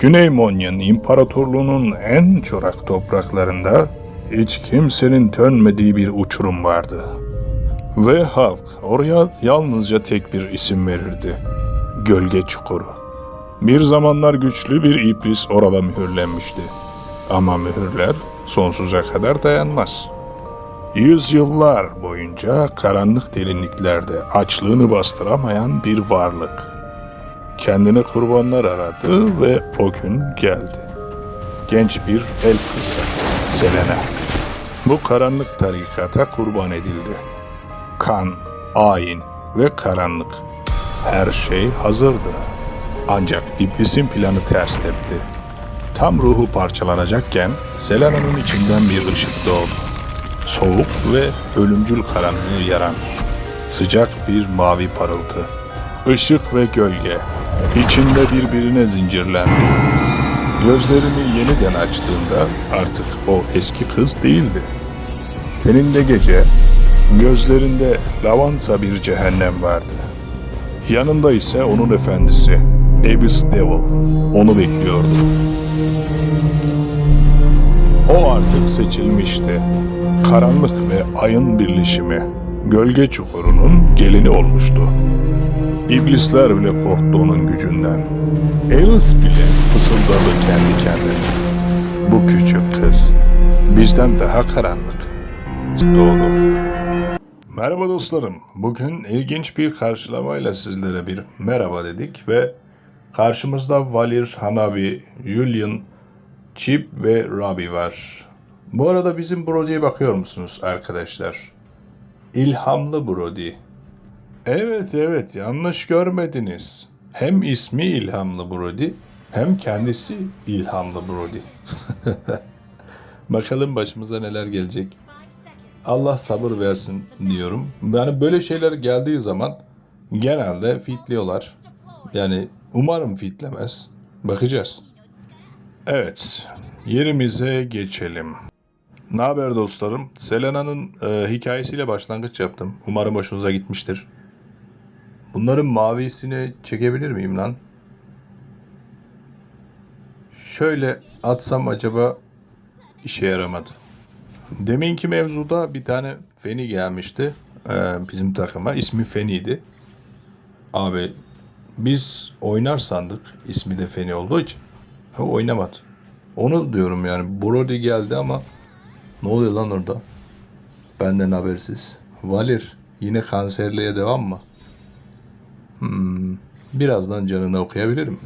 Güney Monyan İmparatorluğu'nun en çorak topraklarında hiç kimsenin dönmediği bir uçurum vardı. Ve halk oraya yalnızca tek bir isim verirdi. Gölge Çukuru. Bir zamanlar güçlü bir iblis orada mühürlenmişti. Ama mühürler sonsuza kadar dayanmaz. Yüzyıllar boyunca karanlık derinliklerde açlığını bastıramayan bir varlık. Kendine kurbanlar aradı ve o gün geldi. Genç bir el kızı, Selena. Bu karanlık tarikata kurban edildi. Kan, ayin ve karanlık. Her şey hazırdı. Ancak iblisin planı ters tepti. Tam ruhu parçalanacakken Selena'nın içinden bir ışık doğdu. Soğuk ve ölümcül karanlığı yaran sıcak bir mavi parıltı. Işık ve gölge içinde birbirine zincirlendi. Gözlerimi yeniden açtığımda artık o eski kız değildi. Teninde gece, gözlerinde lavanta bir cehennem vardı. Yanında ise onun efendisi, Abyss Devil, onu bekliyordu. O artık seçilmişti. Karanlık ve ayın birleşimi, gölge çukurunun gelini olmuştu. İblisler bile korktu onun gücünden. Alice bile fısıldadı kendi kendine. Bu küçük kız bizden daha karanlık. Doğdu. Merhaba dostlarım. Bugün ilginç bir karşılamayla sizlere bir merhaba dedik ve karşımızda Valir, Hanabi, Julian, Chip ve Robbie var. Bu arada bizim Brody'ye bakıyor musunuz arkadaşlar? İlhamlı Brody. Evet evet yanlış görmediniz. Hem ismi İlhamlı Brody hem kendisi İlhamlı Brody. Bakalım başımıza neler gelecek. Allah sabır versin diyorum. Yani böyle şeyler geldiği zaman genelde fitliyorlar. Yani umarım fitlemez. Bakacağız. Evet, yerimize geçelim. Ne haber dostlarım? Selena'nın e, hikayesiyle başlangıç yaptım. Umarım hoşunuza gitmiştir. Bunların mavisini çekebilir miyim lan? Şöyle atsam acaba işe yaramadı. Deminki mevzuda bir tane Feni gelmişti e, bizim takıma. İsmi Feni'ydi. Abi biz oynar sandık ismi de Feni olduğu için. Ha, oynamadı. Onu diyorum yani. Brody geldi ama ne oluyor lan orada? Benden habersiz. Valir yine kanserliğe devam mı? Hmm, birazdan canını okuyabilirim.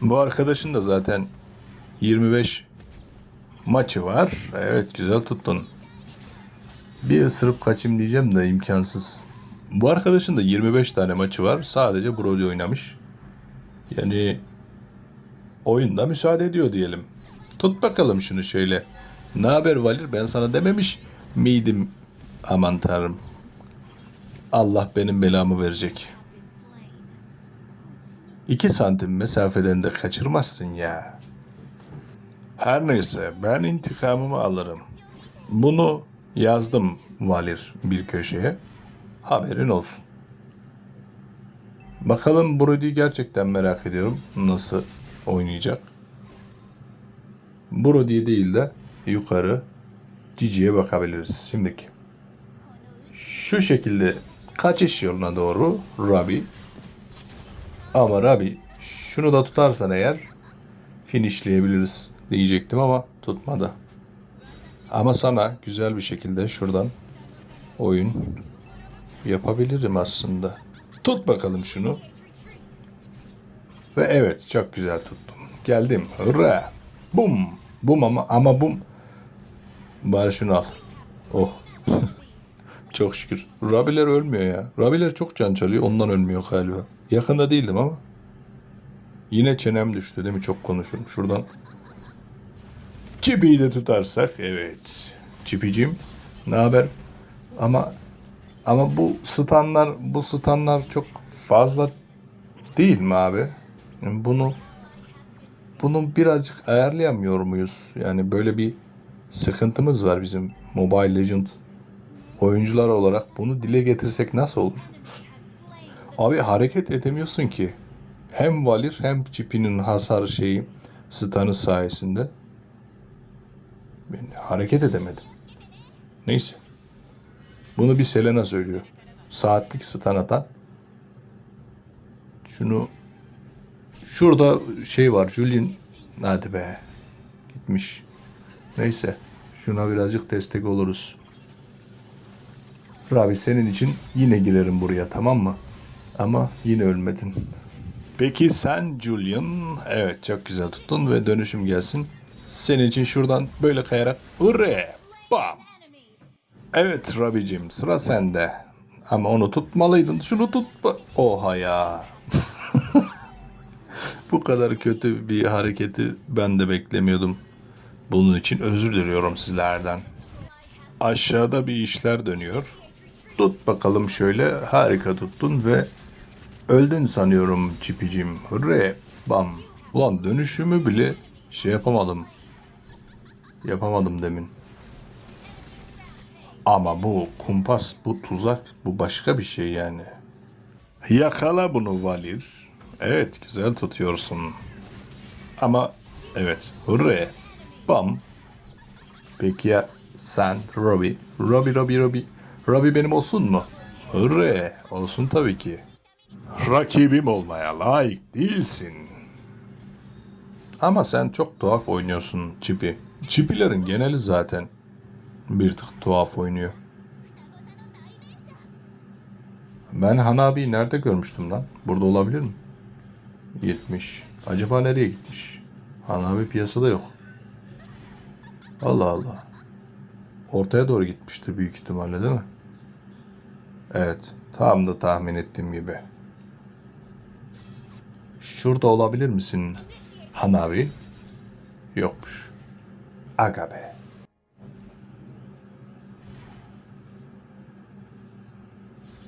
Bu arkadaşın da zaten 25 maçı var. Evet güzel tuttun. Bir ısırıp kaçayım diyeceğim de imkansız. Bu arkadaşın da 25 tane maçı var. Sadece Brody oynamış. Yani oyunda müsaade ediyor diyelim. Tut bakalım şunu şöyle. Ne haber Valir ben sana dememiş miydim? Aman tanrım. Allah benim belamı verecek. İki santim mesafeden de kaçırmazsın ya. Her neyse ben intikamımı alırım. Bunu yazdım Valir bir köşeye. Haberin olsun. Bakalım Brody gerçekten merak ediyorum nasıl oynayacak. Brody değil de yukarı Cici'ye bakabiliriz şimdiki. Şu şekilde kaçış yoluna doğru Rabi. Ama Rabi şunu da tutarsan eğer finishleyebiliriz diyecektim ama tutmadı. Ama sana güzel bir şekilde şuradan oyun yapabilirim aslında. Tut bakalım şunu. Ve evet çok güzel tuttum. Geldim. Hurra. Bum. Bum ama ama bum. Bari şunu al. Oh. çok şükür. Rabiler ölmüyor ya. Rabiler çok can çalıyor. Ondan ölmüyor galiba. Yakında değildim ama. Yine çenem düştü değil mi? Çok konuşurum. Şuradan Çipi'yi de tutarsak evet. Çipicim ne haber? Ama ama bu standlar bu standlar çok fazla değil mi abi? Bunu bunu birazcık ayarlayamıyor muyuz? Yani böyle bir sıkıntımız var bizim Mobile Legend oyuncular olarak. Bunu dile getirsek nasıl olur? Abi hareket edemiyorsun ki. Hem Valir hem Çipi'nin hasar şeyi stun'ı sayesinde ben hareket edemedim. Neyse. Bunu bir Selena söylüyor. Saatlik stun atan. Şunu şurada şey var Julian hadi be gitmiş. Neyse şuna birazcık destek oluruz. Rabi senin için yine girerim buraya tamam mı? Ama yine ölmedin. Peki sen Julian, evet çok güzel tuttun ve dönüşüm gelsin. Senin için şuradan böyle kayarak hurre, bam. Evet Rabicim sıra sende. Ama onu tutmalıydın. Şunu tutma. Oha ya. Bu kadar kötü bir hareketi ben de beklemiyordum. Bunun için özür diliyorum sizlerden. Aşağıda bir işler dönüyor. Tut bakalım şöyle. Harika tuttun ve öldün sanıyorum çipicim. Hırre. Bam. Ulan dönüşümü bile şey yapamadım. Yapamadım demin. Ama bu kumpas, bu tuzak, bu başka bir şey yani. Yakala bunu Valir. Evet, güzel tutuyorsun. Ama evet, hurre. Bam. Peki ya sen Robbie? Robbie, Robbie, Robbie. Robbie benim olsun mu? Hurre. Olsun tabii ki. Rakibim olmaya layık değilsin. Ama sen çok tuhaf oynuyorsun Çipi. Çipilerin geneli zaten bir tık tuhaf oynuyor. Ben Hanabi'yi nerede görmüştüm lan? Burada olabilir mi? Gitmiş. Acaba nereye gitmiş? Hanabi piyasada yok. Allah Allah. Ortaya doğru gitmiştir büyük ihtimalle değil mi? Evet. Tam da tahmin ettiğim gibi. Şurada olabilir misin? Hanabi? Yokmuş. Aga be.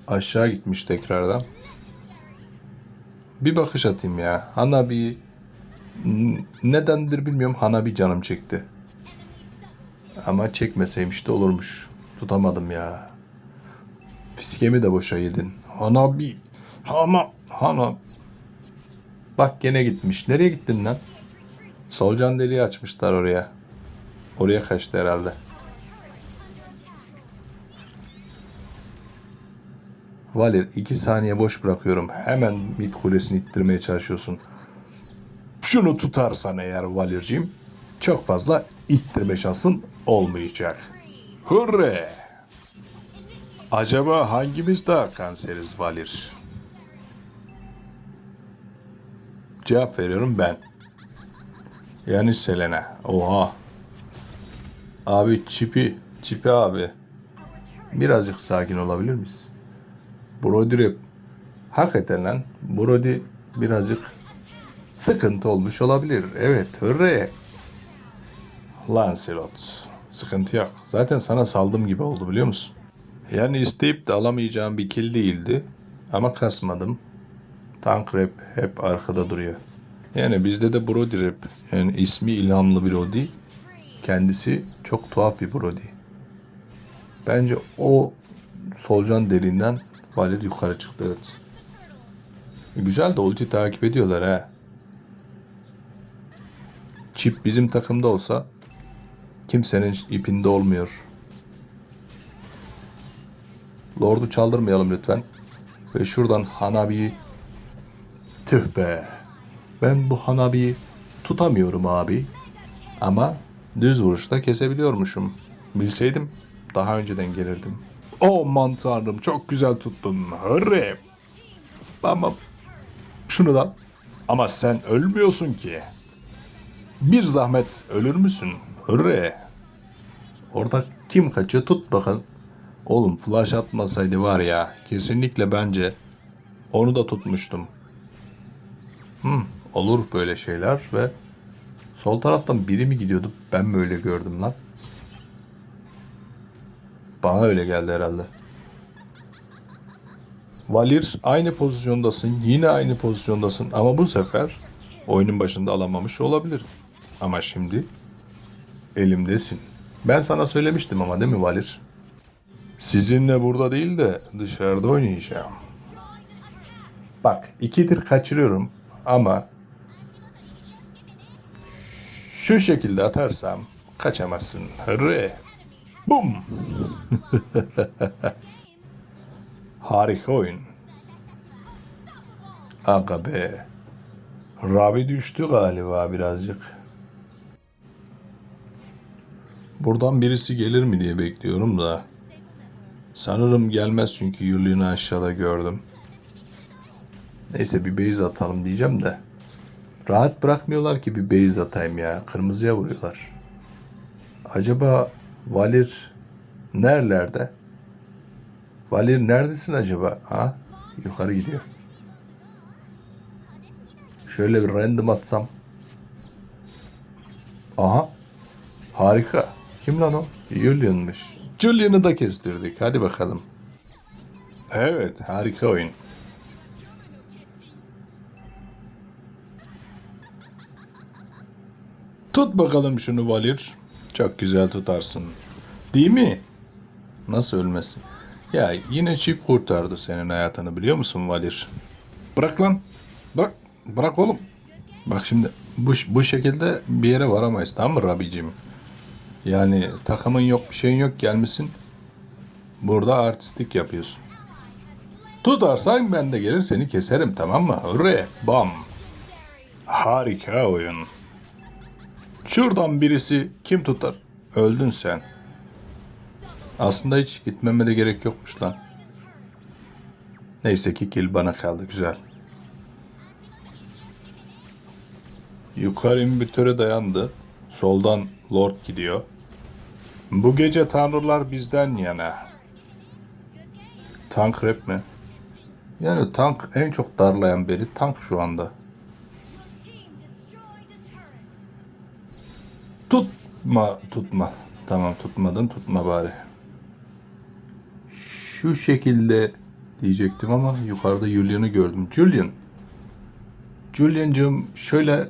Aşağı gitmiş tekrardan. Bir bakış atayım ya. Hanabi nedendir bilmiyorum Hanabi canım çekti. Ama çekmeseymiş de olurmuş. Tutamadım ya. Fiskemi de boşa yedin. Hanabi. Hana. Hana. Bak gene gitmiş. Nereye gittin lan? Solcan deliği açmışlar oraya. Oraya kaçtı herhalde. Valer iki saniye boş bırakıyorum. Hemen mid kulesini ittirmeye çalışıyorsun. Şunu tutarsan eğer Valer'cim çok fazla ittirme şansın olmayacak. Hurre! Acaba hangimiz daha kanseriz Valir? Cevap veriyorum ben. Yani Selena. Oha. Abi çipi. Çipi abi. Birazcık sakin olabilir miyiz? Brody rap. Hakikaten lan. Brody birazcık sıkıntı olmuş olabilir. Evet. Hırre. Lancelot. Sıkıntı yok. Zaten sana saldım gibi oldu biliyor musun? Yani isteyip de alamayacağım bir kill değildi. Ama kasmadım. Tank rap hep arkada duruyor. Yani bizde de Brody rap. Yani ismi ilhamlı Brody. Kendisi çok tuhaf bir Brody. Bence o solucan deliğinden Valer yukarı çıktı evet. Güzel de ulti takip ediyorlar ha. Chip bizim takımda olsa kimsenin ipinde olmuyor. Lord'u çaldırmayalım lütfen. Ve şuradan Hanabi'yi tüh be. Ben bu Hanabi'yi tutamıyorum abi. Ama düz vuruşta kesebiliyormuşum. Bilseydim daha önceden gelirdim. Aman tanrım çok güzel tuttun. Hırre. Ama şunu da. Ama sen ölmüyorsun ki. Bir zahmet ölür müsün? Hırre. Orada kim kaçıyor tut bakalım. Oğlum flash atmasaydı var ya kesinlikle bence onu da tutmuştum. Hmm, olur böyle şeyler ve sol taraftan biri mi gidiyordu ben mi öyle gördüm lan? Bana öyle geldi herhalde. Valir aynı pozisyondasın. Yine aynı pozisyondasın. Ama bu sefer oyunun başında alamamış olabilir. Ama şimdi elimdesin. Ben sana söylemiştim ama değil mi Valir? Sizinle burada değil de dışarıda oynayacağım. Bak ikidir kaçırıyorum. Ama şu şekilde atarsam kaçamazsın. Hırre. Bum. Harika oyun. Aga be. Rabi düştü galiba birazcık. Buradan birisi gelir mi diye bekliyorum da. Sanırım gelmez çünkü Yulian'ı aşağıda gördüm. Neyse bir base atalım diyeceğim de. Rahat bırakmıyorlar ki bir base atayım ya. Kırmızıya vuruyorlar. Acaba Valir nerelerde? Valir neredesin acaba? Ha? Yukarı gidiyor. Şöyle bir random atsam. Aha. Harika. Kim lan o? Julian'mış. Julian'ı da kestirdik. Hadi bakalım. Evet, harika oyun. Tut bakalım şunu Valir. Çok güzel tutarsın. Değil mi? Nasıl ölmesin? Ya yine çip kurtardı senin hayatını biliyor musun Valir? Bırak lan. Bırak. Bırak oğlum. Bak şimdi bu, bu şekilde bir yere varamayız tamam mı Rabicim? Yani takımın yok bir şeyin yok gelmişsin. Burada artistik yapıyorsun. Tutarsan ben de gelir seni keserim tamam mı? Hurre bam. Harika oyun. Şuradan birisi kim tutar? Öldün sen. Aslında hiç gitmeme de gerek yokmuş lan. Neyse ki kill bana kaldı güzel. Yukarı imbitöre dayandı. Soldan Lord gidiyor. Bu gece tanrılar bizden yana. Tank rap mi? Yani tank en çok darlayan biri tank şu anda. Tutma, tutma. Tamam tutmadın, tutma bari. Şu şekilde diyecektim ama yukarıda Julian'ı gördüm. Julian. Julian'cığım şöyle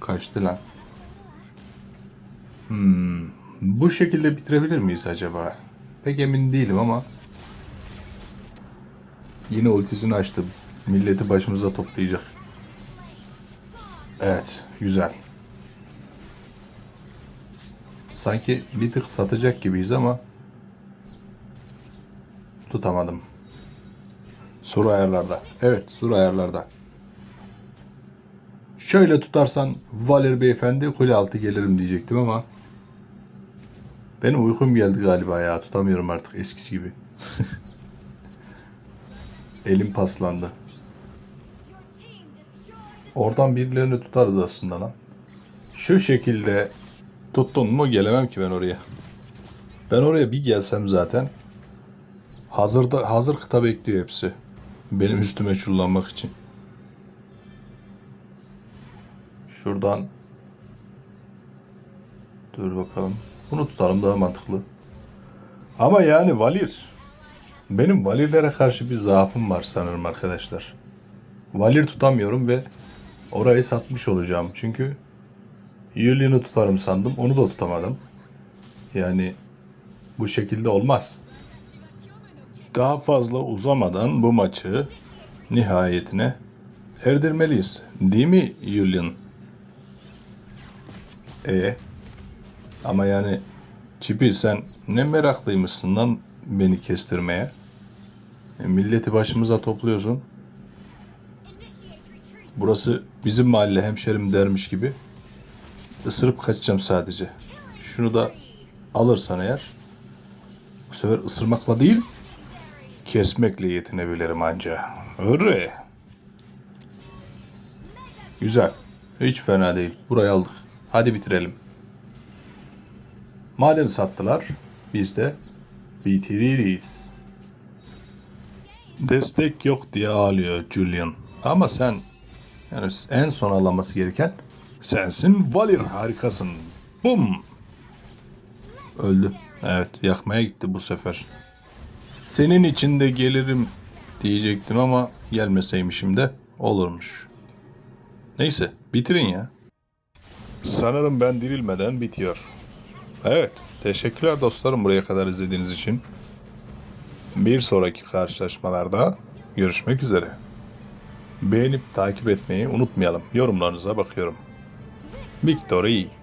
kaçtı lan. Hmm, bu şekilde bitirebilir miyiz acaba? Pek emin değilim ama yine ultisini açtı. Milleti başımıza toplayacak. Evet, güzel. Sanki bir tık satacak gibiyiz ama tutamadım. Sur ayarlarda. Evet, sur ayarlarda. Şöyle tutarsan Valer beyefendi kule altı gelirim diyecektim ama benim uykum geldi galiba ya. Tutamıyorum artık eskisi gibi. Elim paslandı. Oradan birilerini tutarız aslında lan. Şu şekilde tuttun mu gelemem ki ben oraya. Ben oraya bir gelsem zaten hazırda hazır kıta bekliyor hepsi. Benim üstüme çullanmak için. Şuradan dur bakalım. Bunu tutalım daha mantıklı. Ama yani Valir. Benim Valirlere karşı bir zaafım var sanırım arkadaşlar. Valir tutamıyorum ve orayı satmış olacağım. Çünkü Yulian'ı tutarım sandım. Onu da tutamadım. Yani bu şekilde olmaz. Daha fazla uzamadan bu maçı nihayetine erdirmeliyiz. Değil mi Julian? E ama yani Çipi sen ne meraklıymışsın lan beni kestirmeye. E, milleti başımıza topluyorsun. Burası bizim mahalle hemşerim dermiş gibi. Isırıp kaçacağım sadece. Şunu da alırsan eğer bu sefer ısırmakla değil kesmekle yetinebilirim anca. Öyle. Güzel. Hiç fena değil. Burayı aldık. Hadi bitirelim. Madem sattılar, biz de bitiririz. Destek yok diye ağlıyor Julian. Ama sen yani en son alaması gereken sensin Valir harikasın. Bum. Öldü. Evet yakmaya gitti bu sefer. Senin için de gelirim diyecektim ama gelmeseymişim de olurmuş. Neyse bitirin ya. Sanırım ben dirilmeden bitiyor. Evet, teşekkürler dostlarım buraya kadar izlediğiniz için. Bir sonraki karşılaşmalarda görüşmek üzere. Beğenip takip etmeyi unutmayalım. Yorumlarınıza bakıyorum. ビクトリー